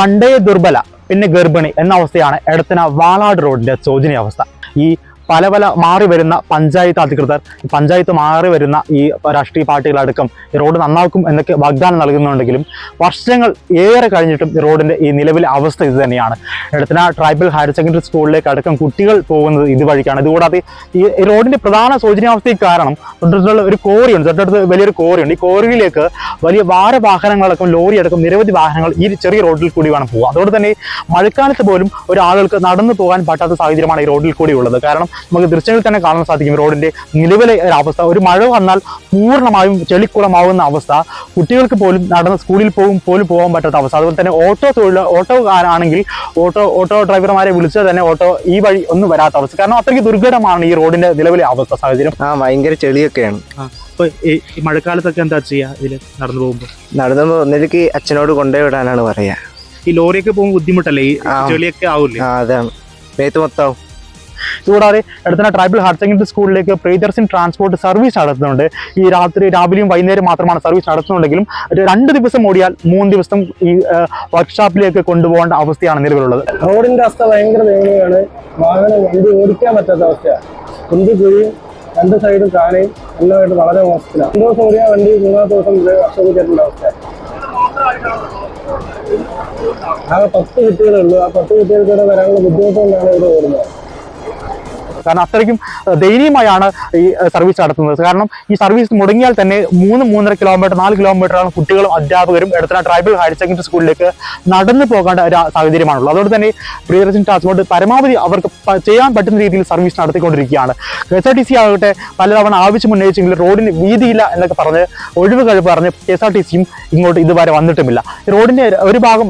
പണ്ടേ ദുർബല പിന്നെ ഗർഭിണി എന്ന അവസ്ഥയാണ് എടത്തന വാളാട് റോഡിന്റെ ശോചനീയ അവസ്ഥ ഈ പല പല മാറി വരുന്ന പഞ്ചായത്ത് അധികൃതർ പഞ്ചായത്ത് മാറി വരുന്ന ഈ രാഷ്ട്രീയ പാർട്ടികളടക്കം ഈ റോഡ് നന്നാക്കും എന്നൊക്കെ വാഗ്ദാനം നൽകുന്നുണ്ടെങ്കിലും വർഷങ്ങൾ ഏറെ കഴിഞ്ഞിട്ടും ഈ റോഡിന്റെ ഈ നിലവിലെ അവസ്ഥ ഇത് തന്നെയാണ്. എടുത്തിനാ ട്രൈബൽ ഹയർ സെക്കൻഡറി സ്കൂളിലേക്ക് അടക്കം കുട്ടികൾ പോകുന്നത് ഇതുവഴിക്കാണ് ഇതുകൂടാതെ ഈ റോഡിന്റെ പ്രധാന ശോചനീയാവസ്ഥയ്ക്ക് കാരണം തൊട്ടടുത്തുള്ള ഒരു കോറിയുണ്ട് തൊട്ടടുത്ത് വലിയൊരു കോറിയുണ്ട്. ഈ കോറിയിലേക്ക് വലിയ ഭാരവാഹനങ്ങളടക്കം ലോറി അടക്കം നിരവധി വാഹനങ്ങൾ ഈ ചെറിയ റോഡിൽ കൂടി വേണം പോകുക അതുകൊണ്ട് തന്നെ മഴക്കാലത്ത് പോലും ഒരാളുകൾക്ക് നടന്നു പോകാൻ പറ്റാത്ത സാഹചര്യമാണ് ഈ റോഡിൽ കൂടി ഉള്ളത്. കാരണം നമുക്ക് ദൃശ്യങ്ങളിൽ തന്നെ കാണാൻ സാധിക്കും റോഡിന്റെ നിലവിലെ ഒരു അവസ്ഥ. ഒരു മഴ വന്നാൽ പൂർണമായും ചെളിക്കുളമാവുന്ന അവസ്ഥ. കുട്ടികൾക്ക് പോലും നടന്ന് സ്കൂളിൽ പോകും പോലും പോകാൻ പറ്റാത്ത അവസ്ഥ. അതുപോലെ തന്നെ ഓട്ടോ തൊഴിൽ ഓട്ടോക്കാരാണെങ്കിൽ ഓട്ടോ ഓട്ടോ ഡ്രൈവർമാരെ വിളിച്ചാൽ തന്നെ ഓട്ടോ ഈ വഴി ഒന്നും വരാത്ത അവസ്ഥ. കാരണം അത്രയ്ക്ക് ദുർഘടമാണ് ഈ റോഡിന്റെ നിലവിലെ അവസ്ഥ സാഹചര്യം. ആ ഭയങ്കര ചെളിയൊക്കെയാണ്. അപ്പൊ ഈ മഴക്കാലത്തൊക്കെ എന്താ ചെയ്യാ ഇതിൽ നടന്നു പോകുമ്പോൾ നടന്നു പോകുന്നതിലേക്ക് അച്ഛനോട് കൊണ്ടുപോയി വിടാനാണ് പറയാ. ഈ ലോറിയൊക്കെ പോകുമ്പോൾ ബുദ്ധിമുട്ടല്ലേ? ഈ ചെളിയൊക്കെ ആവില്ലേ? ആ അതാണ്. മേത്ത് മൊത്തം കൂടാതെ അടുത്തന്നെ ട്രൈബൽ ഹയർ സെക്കൻഡറി സ്കൂളിലേക്ക് പ്രീതർസിൻ ട്രാൻസ്പോർട്ട് സർവീസ് നടത്തുന്നുണ്ട്. ഈ രാത്രി രാവിലെയും വൈകുന്നേരം മാത്രമാണ് സർവീസ് നടത്തുന്നുണ്ടെങ്കിലും രണ്ട് ദിവസം ഓടിയാൽ മൂന്ന് ദിവസം ഈ വർക്ക്ഷോപ്പിലേക്ക് കൊണ്ടുപോകേണ്ട അവസ്ഥയാണ് നിലവിലുള്ളത്. റോഡിന്റെ അവസ്ഥ ഭയങ്കര ദയനീയമാണ് വാഹനം വണ്ടി ഓടിക്കാൻ പറ്റാത്ത അവസ്ഥയാണ് കുന്തി കുഴിയും രണ്ട് സൈഡും കാനയും എല്ലാമായിട്ട് വളരെ മോശത്തിലാണ് രണ്ട് ദിവസം ഓടിയാൽ വണ്ടി മൂന്നാമത്തെ ദിവസം ഇത് അവസ്ഥ ആകെ പത്ത് കുട്ടികളുള്ളൂ ആ പത്ത് കുട്ടികൾക്ക് ഇവിടെ വരാനുള്ള ബുദ്ധിമുട്ടുകൊണ്ടാണ് ഇവിടെ ഓടുന്നത്. കാരണം അത്രയ്ക്കും ദയനീയമായാണ് ഈ സർവീസ് നടത്തുന്നത്. കാരണം ഈ സർവീസ് മുടങ്ങിയാൽ തന്നെ മൂന്ന് മൂന്നര കിലോമീറ്റർ നാല് കിലോമീറ്ററാണ് കുട്ടികളും അധ്യാപകരും എടുത്ത ട്രൈബൽ ഹയർ സെക്കൻഡറി സ്കൂളിലേക്ക് നടന്നു പോകേണ്ട ഒരു സാഹചര്യമാണുള്ളത്. അതുകൊണ്ട് തന്നെ പ്രിയദർശൻ ട്രാൻസ്പോർട്ട് പരമാവധി അവർക്ക് ചെയ്യാൻ പറ്റുന്ന രീതിയിൽ സർവീസ് നടത്തിക്കൊണ്ടിരിക്കുകയാണ്. K S R T C ആകട്ടെ പലതവണ ആവശ്യം ഉന്നയിച്ചെങ്കിലും റോഡിന് വീതിയില്ല എന്നൊക്കെ പറഞ്ഞ് ഒഴിവ് കഴിവ് പറഞ്ഞ് കെ എസ് ആർ ടി സിയും ഇങ്ങോട്ട് ഇതുവരെ വന്നിട്ടുമില്ല. റോഡിന്റെ ഒരു ഭാഗം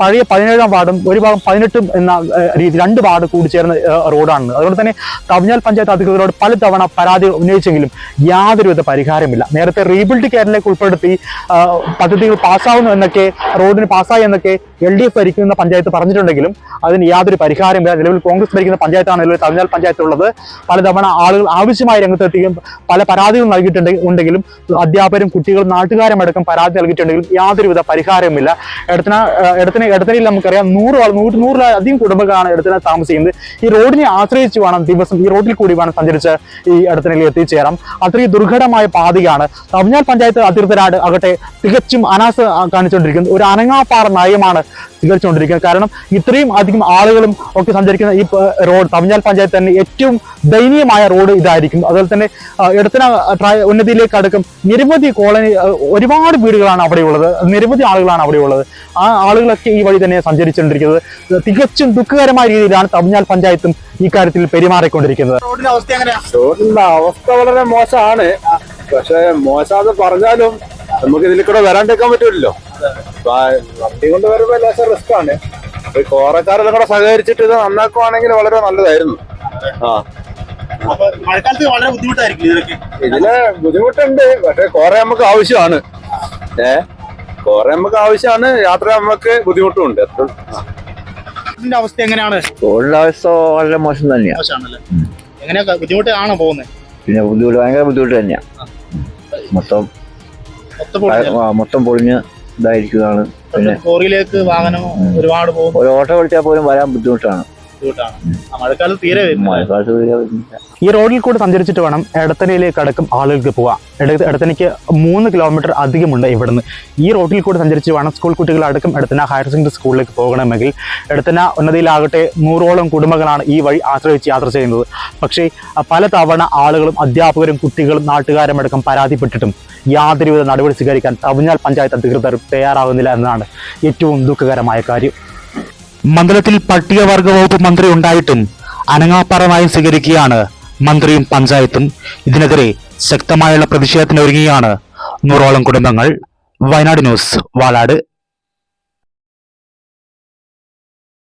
പഴയ പതിനേഴാം വാർഡും ഒരു ഭാഗം പതിനെട്ടും എന്ന രീതി രണ്ട് വാർഡ് കൂടിച്ചേർന്ന റോഡാണ് അതുകൊണ്ട് തന്നെ കവിഞ്ഞാൽ പഞ്ചായത്ത് അധികൃതരോട് പലതവണ പരാതി ഉന്നയിച്ചെങ്കിലും യാതൊരുവിധ പരിഹാരമില്ല. നേരത്തെ റീബിൽഡ് കേരളയ്ക്ക് ഉൾപ്പെടുത്തി പദ്ധതികൾ പാസ്സാവുന്നു എന്നൊക്കെ റോഡിന് പാസ്സായി എന്നൊക്കെ എൽ ഡി എഫ് ഭരിക്കുന്ന പഞ്ചായത്ത് പറഞ്ഞിട്ടുണ്ടെങ്കിലും അതിന് യാതൊരു പരിഹാരമില്ല. നിലവിൽ കോൺഗ്രസ് ഭരിക്കുന്ന പഞ്ചായത്താണ്. നിലവിൽ കവിഞ്ഞാൽ പഞ്ചായത്തുള്ളത് പലതവണ ആളുകൾ ആവശ്യമായി രംഗത്തെത്തിയും പല പരാതികൾ നൽകിയിട്ടുണ്ട് ഉണ്ടെങ്കിലും അധ്യാപകരും കുട്ടികളും നാട്ടുകാരും അടക്കം പരാതി നൽകിയിട്ടുണ്ടെങ്കിലും യാതൊരുവിധ പരിഹാരവുമില്ല. എടത്തന എടത്തന എടത്തനയിൽ നമുക്കറിയാം നൂറ് നൂറ് നൂറിലധികം കുടുംബങ്ങളാണ് എടത്തന താമസിക്കുന്നത്. ഈ റോഡിനെ ആശ്രയിച്ച് വേണം ദിവസം ഈ റോഡിൽ കൂടി വേണം സഞ്ചരിച്ച് ഈ എടത്തനയിൽ എത്തിച്ചേരാം. അത്രയും ദുർഘടമായ പാതയാണ്. തമിഴ്നാട് പഞ്ചായത്ത് അതിർത്തരാട് ആകട്ടെ തികച്ചും അനാസ കാണിച്ചുകൊണ്ടിരിക്കുന്നത് ഒരു അനങ്ങാപ്പാറ നയമാണ് സ്വീകരിച്ചുകൊണ്ടിരിക്കുന്നത് കാരണം ഇത്രയും അധികം ആളുകളും ഒക്കെ സഞ്ചരിക്കുന്ന ഈ റോഡ് തമിഞ്ഞാൽ പഞ്ചായത്ത് തന്നെ ഏറ്റവും ദയനീയമായ റോഡ് ഇതായിരിക്കും അതുപോലെ തന്നെ എടുത്തന ഉന്നതിയിലേക്ക് അടുക്കും നിരവധി കോളനി ഒരുപാട് വീടുകളാണ് അവിടെയുള്ളത് നിരവധി ആളുകളാണ് അവിടെയുള്ളത് ആ ആളുകളൊക്കെ ഈ വഴി തന്നെ സഞ്ചരിച്ചുകൊണ്ടിരിക്കുന്നത്. തികച്ചും ദുഃഖകരമായ രീതിയിലാണ് തമിഞ്ഞാൽ പഞ്ചായത്തും ഈ കാര്യത്തിൽ പെരുമാറിക്കൊണ്ടിരിക്കുന്നത്. റോഡിന്റെ അവസ്ഥ എങ്ങനെയാ? റോഡിന്റെ അവസ്ഥ വളരെ മോശമാണ്. പക്ഷേ മോശം പറഞ്ഞാലും നമുക്ക് ഇതിൽ കൂടെ വരാണ്ടിരിക്കാൻ പറ്റൂലല്ലോ. വണ്ടി കൊണ്ട് വരുമ്പോ ലേശം റിസ്ക് ആണ്. കോറക്കാരെല്ലാം കൂടെ സഹകരിച്ചിട്ട് ഇത് നന്നാക്കുവാണെങ്കിൽ വളരെ നല്ലതായിരുന്നു. ആ. മഴക്കാലത്ത് വളരെ ബുദ്ധിമുട്ടായിരിക്കും ഇതിലൊക്കെ ഇതിൽ ബുദ്ധിമുട്ടുണ്ട്. പക്ഷെ കോറ നമുക്ക് ആവശ്യമാണ്. ഏ? കോറ നമുക്ക് ആവശ്യമാണ്. യാത്ര നമുക്ക് ബുദ്ധിമുട്ടുമുണ്ട് അത്ര ഇതിന്റെ അവസ്ഥ എങ്ങനെയാണ്? റോഡിന്റെ അവസ്ഥ വളരെ മോശം തന്നെയാണ് എങ്ങനെയാ ബുദ്ധിമുട്ടാണോ പോകുന്നത്? പിന്നെ ബുദ്ധിമുട്ട് ഭയങ്കര ബുദ്ധിമുട്ട് തന്നെയാണ് മൊത്തം മൊത്തം പൊളിഞ്ഞ്. ഇതായിരിക്കുന്നതാണ് പിന്നെ കോറിയിലേക്ക് വാഹനം ഒരുപാട് പോകും. ഒരു ഓട്ടോ വിളിച്ചാൽ പോലും വരാൻ ബുദ്ധിമുട്ടാണ്. ബുദ്ധിമുട്ടാണ്. ആ മഴക്കാലത്ത് തീരെ മഴക്കാലത്ത് പറ്റുന്നില്ല. ഈ റോഡിൽ കൂടെ സഞ്ചരിച്ചിട്ട് വേണം എടത്തനയിലേക്ക് അടക്കം ആളുകൾക്ക് പോവാം എട- എടത്തനയ്ക്ക് മൂന്ന് കിലോമീറ്റർ അധികമുണ്ട് ഇവിടുന്ന്. ഈ റോഡിൽ കൂടെ സഞ്ചരിച്ച് വേണം സ്കൂൾ കുട്ടികൾ അടക്കം എടത്തന ഹയർ സെക്കൻഡറി സ്കൂളിലേക്ക് പോകണമെങ്കിൽ. എടത്തന ഉന്നതിയിലാകട്ടെ നൂറോളം കുടുംബങ്ങളാണ് ഈ വഴി ആശ്രയിച്ച് യാത്ര ചെയ്യുന്നത്. പക്ഷേ പല തവണ ആളുകളും അധ്യാപകരും കുട്ടികളും നാട്ടുകാരും അടക്കം പരാതിപ്പെട്ടിട്ടും യാതൊരുവിധ നടപടി സ്വീകരിക്കാൻ തവിഞ്ഞാൽ പഞ്ചായത്ത് അധികൃതർ തയ്യാറാകുന്നില്ല എന്നതാണ് ഏറ്റവും ദുഃഖകരമായ കാര്യം. മണ്ഡലത്തിൽ പട്ടികവർഗ വകുപ്പ് മന്ത്രി ഉണ്ടായിട്ടും അനങ്ങാപ്പാറ സ്വീകരിക്കുകയാണ് മന്ത്രിയും പഞ്ചായത്തും. ഇതിനെതിരെ ശക്തമായുള്ള പ്രതിഷേധത്തിനൊരുങ്ങിയാണ് നൂറോളം കുടുംബങ്ങൾ. വയനാട് ന്യൂസ് വാളാട്